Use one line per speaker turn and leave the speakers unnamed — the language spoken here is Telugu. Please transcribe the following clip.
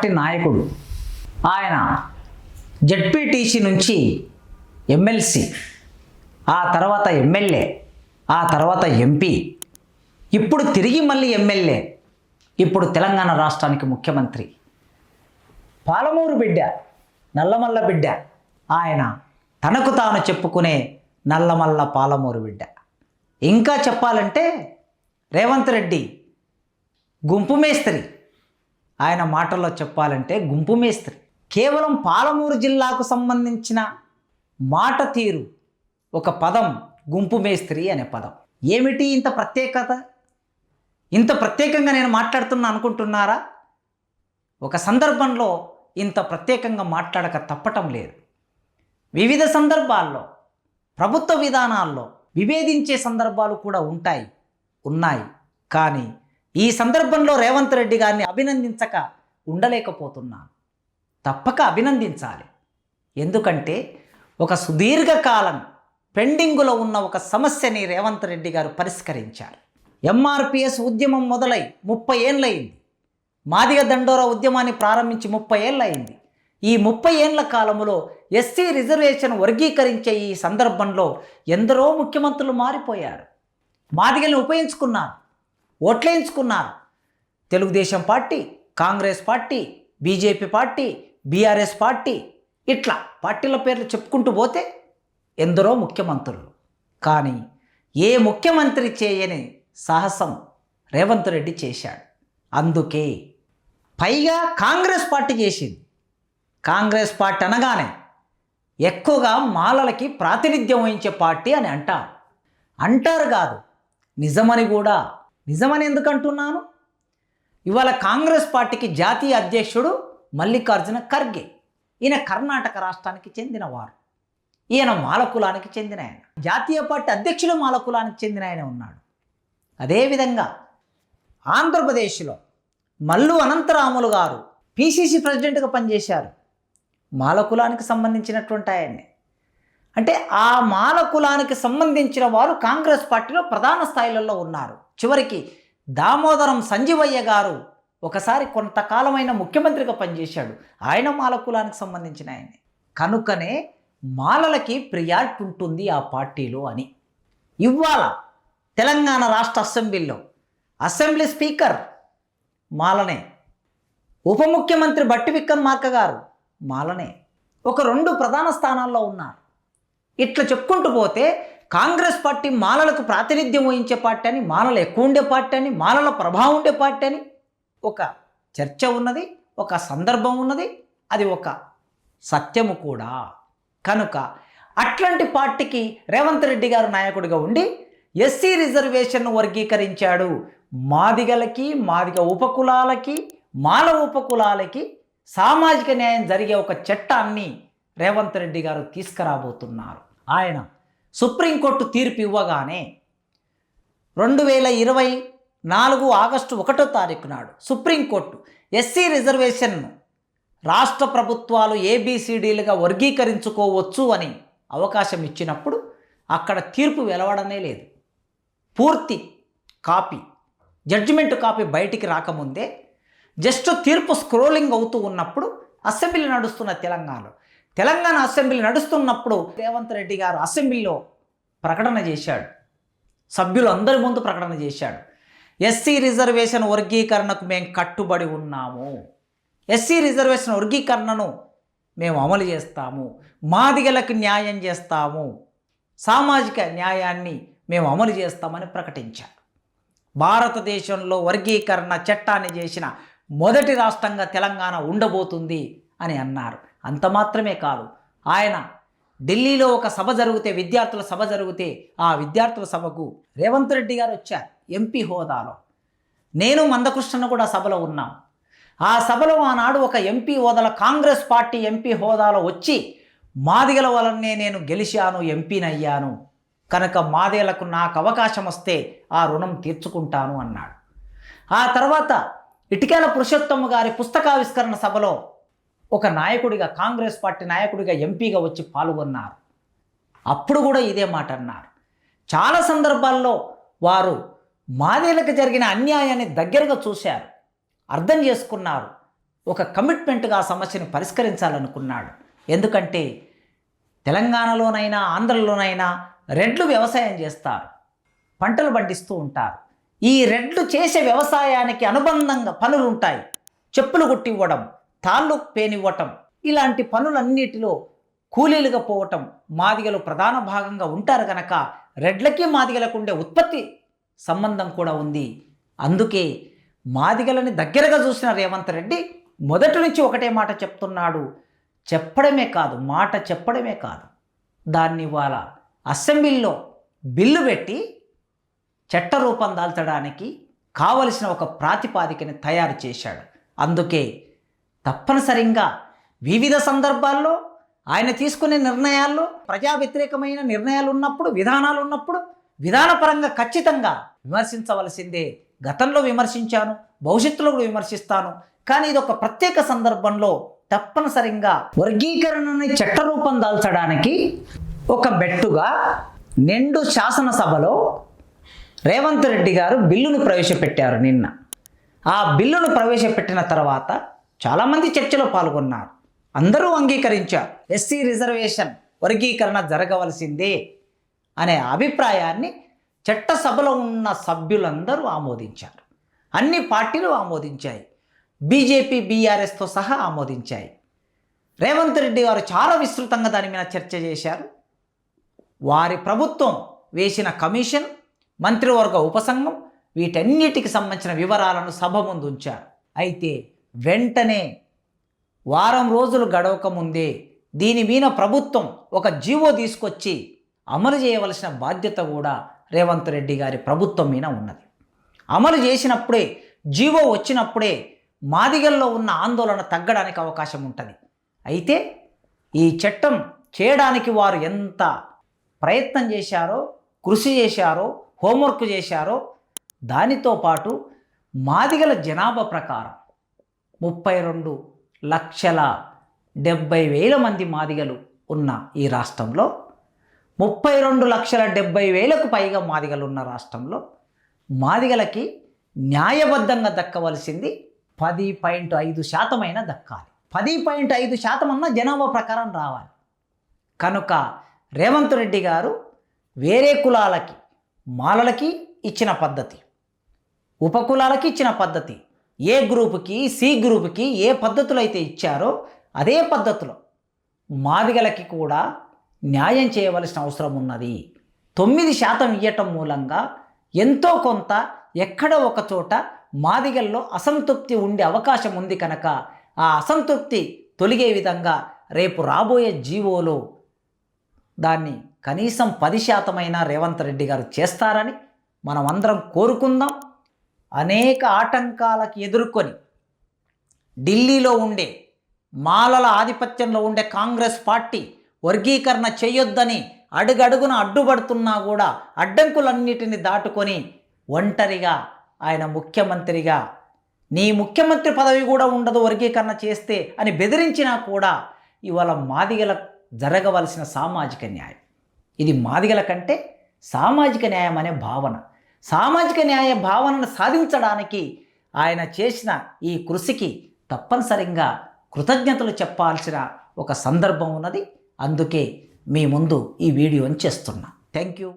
పార్టీ నాయకుడు. ఆయన జడ్పీటీసీ నుంచి ఎమ్మెల్సీ ఆ తర్వాత ఎమ్మెల్యే ఆ తర్వాత ఎంపీ ఇప్పుడు తిరిగి మళ్ళీ ఎమ్మెల్యే ఇప్పుడు తెలంగాణ రాష్ట్రానికి ముఖ్యమంత్రి. పాలమూరు బిడ్డ నల్లమల్ల బిడ్డ ఆయన తనకు తాను చెప్పుకునే నల్లమల్ల పాలమూరు బిడ్డ. ఇంకా చెప్పాలంటే రేవంత్ రెడ్డి గుంపు మేస్త్రి. ఆయన మాటల్లో చెప్పాలంటే గుంపు మేస్త్రి. కేవలం పాలమూరు జిల్లాకు సంబంధించిన మాట తీరు ఒక పదం గుంపు మేస్త్రి అనే పదం. ఏమిటి ఇంత ప్రత్యేకత? ఇంత ప్రత్యేకంగా నేను మాట్లాడుతున్నా అనుకుంటున్నారా? ఒక సందర్భంలో ఇంత ప్రత్యేకంగా మాట్లాడక తప్పటం లేదు. వివిధ సందర్భాల్లో ప్రభుత్వ విధానాల్లో విభేదించే సందర్భాలు కూడా ఉంటాయి ఉన్నాయి. కానీ ఈ సందర్భంలో రేవంత్ రెడ్డి గారిని అభినందించక ఉండలేకపోతున్నాను తప్పక అభినందించాలి. ఎందుకంటే ఒక సుదీర్ఘకాలం పెండింగులో ఉన్న ఒక సమస్యని రేవంత్ రెడ్డి గారు పరిష్కరించారు. ఎంఆర్పిఎస్ ఉద్యమం మొదలై ముప్పై ఏళ్ళయింది. మాదిగ దండోర ఉద్యమాన్ని ప్రారంభించి ముప్పై ఏళ్ళయింది. ఈ ముప్పై ఏళ్ళ కాలంలో ఎస్సీ రిజర్వేషన్ వర్గీకరించే ఈ సందర్భంలో ఎందరో ముఖ్యమంత్రులు మారిపోయారు. మాదిగల్ని ఉపయోగించుకున్నారు. ఓట్లేయించుకున్నారు. Telugu Desam party Congress party BJP party BRS party ఇట్లా పార్టీల పేర్లు చెప్పుకుంటూ పోతే ఎందరో ముఖ్యమంత్రులు. కానీ ఏ ముఖ్యమంత్రి చేయని సాహసం రేవంత్ రెడ్డి చేశాడు. అందుకే పైగా కాంగ్రెస్ పార్టీ చేసింది. కాంగ్రెస్ పార్టీ అనగానే ఎక్కువగా మాలలకి ప్రాతినిధ్యం వహించే పార్టీ అని అంటారు. అంటారు కాదు నిజమని కూడా నిజమని ఎందుకు అంటున్నాను ఇవాళ కాంగ్రెస్ పార్టీకి జాతీయ అధ్యక్షుడు మల్లికార్జున ఖర్గే. ఈయన కర్ణాటక రాష్ట్రానికి చెందినవారు. ఈయన మాలకులానికి చెందిన ఆయన. జాతీయ పార్టీ అధ్యక్షుడు మాలకులానికి చెందిన ఆయన ఉన్నాడు. అదేవిధంగా ఆంధ్రప్రదేశ్లో మల్లు అనంతరాములు గారు పిసిసి ప్రెసిడెంట్గా పనిచేశారు. మాలకులానికి సంబంధించినటువంటి ఆయన్ని. అంటే ఆ మాలకులానికి సంబంధించిన వారు కాంగ్రెస్ పార్టీలో ప్రధాన స్థాయిలలో ఉన్నారు. చివరికి దామోదరం సంజీవయ్య గారు ఒకసారి కొంతకాలమైన ముఖ్యమంత్రిగా పనిచేశాడు. ఆయన మాల కులానికి సంబంధించిన ఆయన. కనుకనే మాలలకి ప్రియారిటీ ఉంటుంది ఆ పార్టీలో అని. ఇవాళ తెలంగాణ రాష్ట్ర అసెంబ్లీలో. అసెంబ్లీ స్పీకర్ మాలనే. ఉప ముఖ్యమంత్రి బట్టి విక్రమార్క గారు మాలనే. ఒక రెండు ప్రధాన స్థానాల్లో ఉన్నారు. ఇట్లా చెప్పుకుంటూ పోతే కాంగ్రెస్ పార్టీ మాలలకు ప్రాతినిధ్యం వహించే పార్టీ అని మాలలు ఎక్కువ ఉండే పార్టీ అని మాలల ప్రభావం ఉండే పార్టీ అని ఒక చర్చ ఉన్నది ఒక సందర్భం ఉన్నది అది ఒక సత్యము కూడా. కనుక అట్లాంటి పార్టీకి రేవంత్ రెడ్డి గారు నాయకుడిగా ఉండి ఎస్సీ రిజర్వేషన్ను వర్గీకరించాడు. మాదిగలకి మాదిగ ఉపకులాలకి మాల ఉపకులాలకి సామాజిక న్యాయం జరిగే ఒక చట్టాన్ని రేవంత్ రెడ్డి గారు తీసుకురాబోతున్నారు. ఆయన సుప్రీంకోర్టు తీర్పు ఇవ్వగానే రెండు వేల ఇరవై నాలుగు ఆగస్టు ఒకటో తారీఖు నాడు సుప్రీంకోర్టు ఎస్సీ రిజర్వేషన్ను రాష్ట్ర ప్రభుత్వాలు ఏబిసిడీలుగా వర్గీకరించుకోవచ్చు అని అవకాశం ఇచ్చినప్పుడు అక్కడ తీర్పు వెలవడమే లేదు. పూర్తి కాపీ జడ్జిమెంట్ కాపీ బయటికి రాకముందే జస్ట్ తీర్పు స్క్రోలింగ్ అవుతూ ఉన్నప్పుడు అసెంబ్లీ నడుస్తున్న తెలంగాణలో తెలంగాణ అసెంబ్లీ నడుస్తున్నప్పుడు రేవంత్ రెడ్డి గారు అసెంబ్లీలో ప్రకటన చేశాడు. సభ్యులు అందరి ముందు ప్రకటన చేశాడు. ఎస్సీ రిజర్వేషన్ వర్గీకరణకు మేము కట్టుబడి ఉన్నాము. ఎస్సీ రిజర్వేషన్ వర్గీకరణను మేము అమలు చేస్తాము. మాదిగలకు న్యాయం చేస్తాము. సామాజిక న్యాయాన్ని మేము అమలు చేస్తామని ప్రకటించారు. భారతదేశంలో వర్గీకరణ చట్టాన్ని చేసిన మొదటి రాష్ట్రంగా తెలంగాణ ఉండబోతుంది అని అన్నారు. అంత మాత్రమే కాదు. ఆయన ఢిల్లీలో ఒక సభ జరిగితే విద్యార్థుల సభ జరిగితే ఆ విద్యార్థుల సభకు రేవంత్ రెడ్డి గారు వచ్చారు ఎంపీ హోదాలో. నేను మందకృష్ణను కూడా సభలో ఉన్నాం. ఆ సభలో ఆనాడు ఒక ఎంపీ హోదాలో కాంగ్రెస్ పార్టీ ఎంపీ హోదాలో వచ్చి మాదిగల వలనే నేను గెలిచాను ఎంపీనయ్యాను కనుక మాదేలకు నాకు అవకాశం వస్తే ఆ రుణం తీర్చుకుంటాను అన్నాడు. ఆ తర్వాత ఇటికేల పురుషోత్తమ గారి పుస్తకావిష్కరణ సభలో ఒక నాయకుడిగా కాంగ్రెస్ పార్టీ నాయకుడిగా ఎంపీగా వచ్చి పాల్గొన్నారు. అప్పుడు కూడా ఇదే మాట అన్నారు. చాలా సందర్భాల్లో వారు మాదేలకు జరిగిన అన్యాయాన్ని దగ్గరగా చూశారు. అర్థం చేసుకున్నారు. ఒక కమిట్మెంట్గా ఆ సమస్యను పరిష్కరించాలనుకున్నాడు. ఎందుకంటే తెలంగాణలోనైనా ఆంధ్రలోనైనా రెడ్లు వ్యవసాయం చేస్తారు. పంటలు పండిస్తూ ఉంటారు. ఈ రెడ్లు చేసే వ్యవసాయానికి అనుబంధంగా పనులు ఉంటాయి చెప్పులు కొట్టివ్వడం తాళ్ళు పేనివ్వటం ఇలాంటి పనులన్నిటిలో కూలీలుగా పోవటం మాదిగలు ప్రధాన భాగంగా ఉంటారు కనుక రెడ్లకి మాదిగలకు ఉండే ఉత్పత్తి సంబంధం కూడా ఉంది. అందుకే మాదిగలని దగ్గరగా చూసిన రేవంత్ రెడ్డి మొదటి నుంచి ఒకటే మాట చెప్తున్నాడు. చెప్పడమే కాదు మాట చెప్పడమే కాదు. దాన్ని ఇవాళ అసెంబ్లీలో బిల్లు పెట్టి చట్ట రూపం దాల్చడానికి కావలసిన ఒక ప్రాతిపాదికని తయారు చేశాడు. అందుకే తప్పనిసరిగా వివిధ సందర్భాల్లో ఆయన తీసుకునే నిర్ణయాల్లో ప్రజా వ్యతిరేకమైన నిర్ణయాలు ఉన్నప్పుడు విధానాలు ఉన్నప్పుడు విధానపరంగా ఖచ్చితంగా విమర్శించవలసిందే. గతంలో విమర్శించాను భవిష్యత్తులో కూడా విమర్శిస్తాను. కానీ ఇది ఒక ప్రత్యేక సందర్భంలో తప్పనిసరిగా వర్గీకరణని చట్టరూపం దాల్చడానికి ఒక బెట్టుగా నిండు శాసనసభలో రేవంత్ రెడ్డి గారు బిల్లును ప్రవేశపెట్టారు నిన్న. ఆ బిల్లును ప్రవేశపెట్టిన తర్వాత చాలామంది చర్చలో పాల్గొన్నారు. అందరూ అంగీకరించారు. ఎస్సీ రిజర్వేషన్ వర్గీకరణ జరగవలసిందే అనే అభిప్రాయాన్ని చట్టసభలో ఉన్న సభ్యులందరూ ఆమోదించారు. అన్ని పార్టీలు ఆమోదించాయి. బీజేపీ బీఆర్ఎస్తో సహా ఆమోదించాయి. రేవంత్ రెడ్డి గారు చాలా విస్తృతంగా దాని మీద చర్చ చేశారు. వారి ప్రభుత్వం వేసిన కమిషన్ మంత్రివర్గ ఉపసంఘం వీటన్నిటికి సంబంధించిన వివరాలను సభ ముందు ఉంచారు. అయితే వెంటనే వారం రోజులు గడవక ముందే దీని మీద ప్రభుత్వం ఒక జీవో తీసుకొచ్చి అమలు చేయవలసిన బాధ్యత కూడా రేవంత్ రెడ్డి గారి ప్రభుత్వం మీద ఉన్నది. అమలు చేసినప్పుడే జీవో వచ్చినప్పుడే మాదిగల్లో ఉన్న ఆందోళన తగ్గడానికి అవకాశం ఉంటుంది. అయితే ఈ చట్టం చేయడానికి వారు ఎంత ప్రయత్నం చేశారో కృషి చేశారో హోంవర్క్ చేశారో దానితో పాటు మాదిగల జనాభా ప్రకారం ముప్పై రెండు లక్షల డెబ్బై వేల మంది మాదిగలు ఉన్న ఈ రాష్ట్రంలో ముప్పై రెండు లక్షల డెబ్బై వేలకు పైగా మాదిగలు ఉన్న రాష్ట్రంలో మాదిగలకి న్యాయబద్ధంగా దక్కవలసింది పది పాయింట్ ఐదు శాతమైన దక్కాలి. పది పాయింట్ ఐదు శాతం అన్న జనాభా ప్రకారం రావాలి. కనుక రేవంత్ రెడ్డి గారు వేరే కులాలకి మాలలకి ఇచ్చిన పద్ధతి ఉపకులాలకి ఇచ్చిన పద్ధతి ఏ గ్రూపుకి సి గ్రూపుకి ఏ పద్ధతులు అయితే ఇచ్చారో అదే పద్ధతిలో. మాదిగలకి కూడా న్యాయం చేయవలసిన అవసరం ఉన్నది. తొమ్మిది శాతం ఇవ్వటం మూలంగా ఎంతో కొంత ఎక్కడ ఒక చోట మాదిగల్లో అసంతృప్తి ఉండే అవకాశం ఉంది కనుక ఆ అసంతృప్తి తొలగే విధంగా రేపు రాబోయే జీవోలో దాన్ని కనీసం పది శాతమైనా రేవంత్ రెడ్డి గారు చేస్తారని మనం అందరం కోరుకుందాం. అనేక ఆటంకాలకు ఎదుర్కొని ఢిల్లీలో ఉండే మాలల ఆధిపత్యంలో ఉండే కాంగ్రెస్ పార్టీ వర్గీకరణ చేయొద్దని అడుగడుగున అడ్డుపడుతున్నా కూడా అడ్డంకులన్నిటిని దాటుకొని ఒంటరిగా ఆయన ముఖ్యమంత్రిగా నీ ముఖ్యమంత్రి పదవి కూడా ఉండదు వర్గీకరణ చేస్తే అని బెదిరించినా కూడా ఇవాళ మాదిగల జరగవలసిన సామాజిక న్యాయం. ఇది మాదిగల కంటే సామాజిక న్యాయం అనే భావన. సామాజిక న్యాయ భావనను సాధించడానికి ఆయన చేసిన ఈ కృషికి తప్పనిసరిగా కృతజ్ఞతలు చెప్పాల్సిన ఒక సందర్భం ఉన్నది. అందుకే మీ ముందు ఈ వీడియోని చేస్తున్నా. Thank you